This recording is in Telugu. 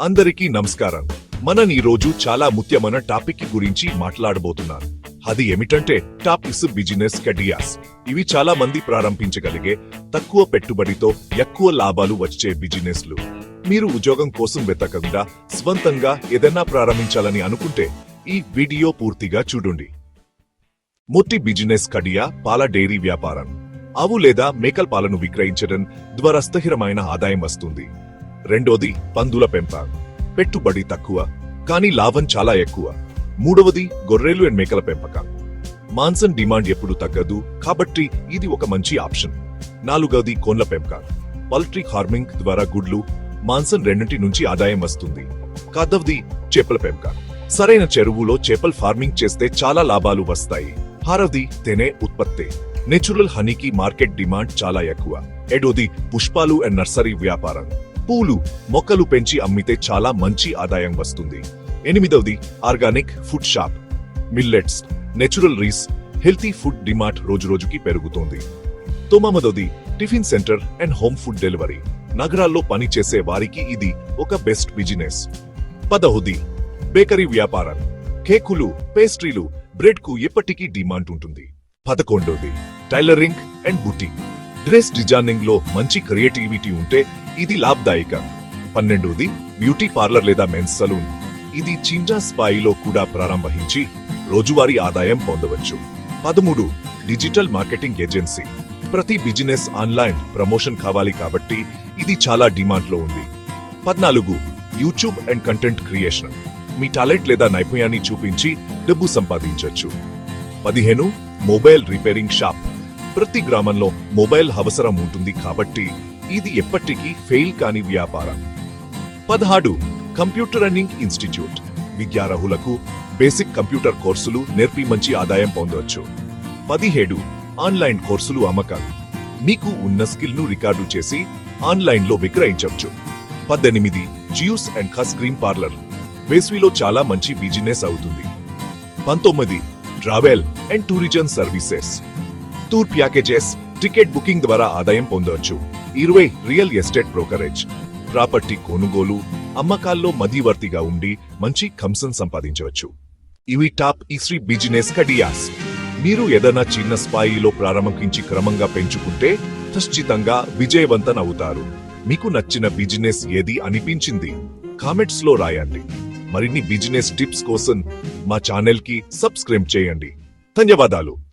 అందరికీ నమస్కారం. మనం ఈ రోజు చాలా ముఖ్యమైన టాపిక్ గురించి మాట్లాడబోతున్నాం. అది ఏమిటంటే టాపిస్ బిజినెస్ కడియాస్. ఇవి చాలా మంది ప్రారంభించగలిగే తక్కువ పెట్టుబడితో ఎక్కువ లాభాలు వచ్చే బిజినెస్లు. మీరు ఉద్యోగం కోసం వెతకకుండా స్వంతంగా ఏదైనా ప్రారంభించాలని అనుకుంటే ఈ వీడియో పూర్తిగా చూడండి. మొట్టి బిజినెస్ కడియా పాల డైరీ వ్యాపారం. ఆవు లేదా మేకల పాలను విక్రయించడం ద్వారా స్థిరమైన ఆదాయం వస్తుంది. రెండోది పందుల పెంపకం పెట్టుబడి తక్కువ కానీ లాభం చాలా ఎక్కువ. మూడవది గొర్రెలు అండ్ మేకల పెంపకం. మాన్సన్ డిమాండ్ ఎప్పుడు తగ్గదు కాబట్టి ఇది ఒక మంచి ఆప్షన్. నాలుగవది కోన్ల పెంపకం. పల్ట్రీ ఫార్మింగ్ ద్వారా గుడ్లు మాన్సన్ రెండింటి నుంచి ఆదాయం వస్తుంది. కాదవది చేపల పెంపకం. సరైన చెరువులో చేపల ఫార్మింగ్ చేస్తే చాలా లాభాలు వస్తాయి. హారవది తేనె ఉత్పత్తి. నేచురల్ హనీకి మార్కెట్ డిమాండ్ చాలా ఎక్కువ. ఏడోది పుష్పాలు అండ్ నర్సరీ వ్యాపారం. పూలు మొక్కలు పెంచి అమ్మితే చాలా మంచి ఆదాయం వస్తుంది. ఎనిమిదవది organic food shop. Millets natural rice healthy food demand రోజురోజుకి పెరుగుతోంది. తొమ్మిదవది tiffin centre and home food delivery. నగరాల్లో పనిచేసే వారికి ఇది ఒక బెస్ట్ బిజినెస్. పదహుది బేకరీ వ్యాపారం. కేకులు పేస్ట్రీలు బ్రెడ్కు ఎప్పటికీ డిమాండ్ ఉంటుంది. పదకొండవది టైలరింగ్ అండ్ బుటీ డ్రెస్ డిజైనింగ్లో మంచి క్రియేటివిటీ ఉంటే ఇది లాభదాయక. పన్నెండవది బ్యూటీ పార్లర్ లేదా మెన్స్ సలూన్. ఇది చింజా స్థాయిలో కూడా ప్రారంభించి రోజువారీ ఆదాయం పొందవచ్చు. పదమూడు డిజిటల్ మార్కెటింగ్ ఏజెన్సీ. ప్రతి బిజినెస్ ఆన్లైన్ ప్రమోషన్ కావాలి కాబట్టి ఇది చాలా డిమాండ్లో ఉంది. పద్నాలుగు యూట్యూబ్ అండ్ కంటెంట్ క్రియేషన్. మీ టాలెంట్ లేదా నైపుణ్యాన్ని చూపించి డబ్బు సంపాదించవచ్చు పదిహేను మొబైల్ రిపేరింగ్ షాప్. ప్రతి గ్రామంలో మొబైల్ అవసరం ఉంటుంది కాబట్టి ఇది ఎప్పటికీ ఫెయిల్ కాని వ్యాపారం. పదహాడు కంప్యూటర్ రన్నింగ్ ఇన్స్టిట్యూట్. విద్యార్హులకు బేసిక్ కంప్యూటర్ కోర్సులు నేర్పి మంచి ఆదాయం పొందవచ్చు పదిహేడు ఆన్లైన్ కోర్సులు అమ్మకాలు. మీకు ఉన్న స్కిల్ను రికార్డు చేసి ఆన్లైన్లో విక్రయించవచ్చు పద్దెనిమిది జ్యూస్ అండ్ ఖస్ క్రీమ్ పార్లర్. వేసవిలో చాలా మంచి బిజినెస్ అవుతుంది. పంతొమ్మిది travel and tourism services. Tour packages ticket booking ద్వారా ఆదాయం పొందవచ్చు. ఇరవై రియల్ ఎస్టేట్ బ్రోకరేజ్. ప్రాపర్టీ కొనుగోలు అమ్మకాల్లో మధ్యవర్తిగా ఉండి మంచి కంసం సంపాదించవచ్చు. ఇవి టాప్ ఇస్రీ బిజినెస్ కడియాస్. మీరు ఏదైనా చిన్న స్థాయిలో ప్రారంభించి క్రమంగా పెంచుకుంటే ఖచ్చితంగా విజయవంతం అవుతారు. మీకు నచ్చిన బిజినెస్ ఏది అనిపించింది? కామెంట్స్లో రాయండి. మరిన్ని బిజినెస్ టిప్స్ కోసం మా ఛానల్కి సబ్స్క్రైబ్ చేయండి. ధన్యవాదాలు.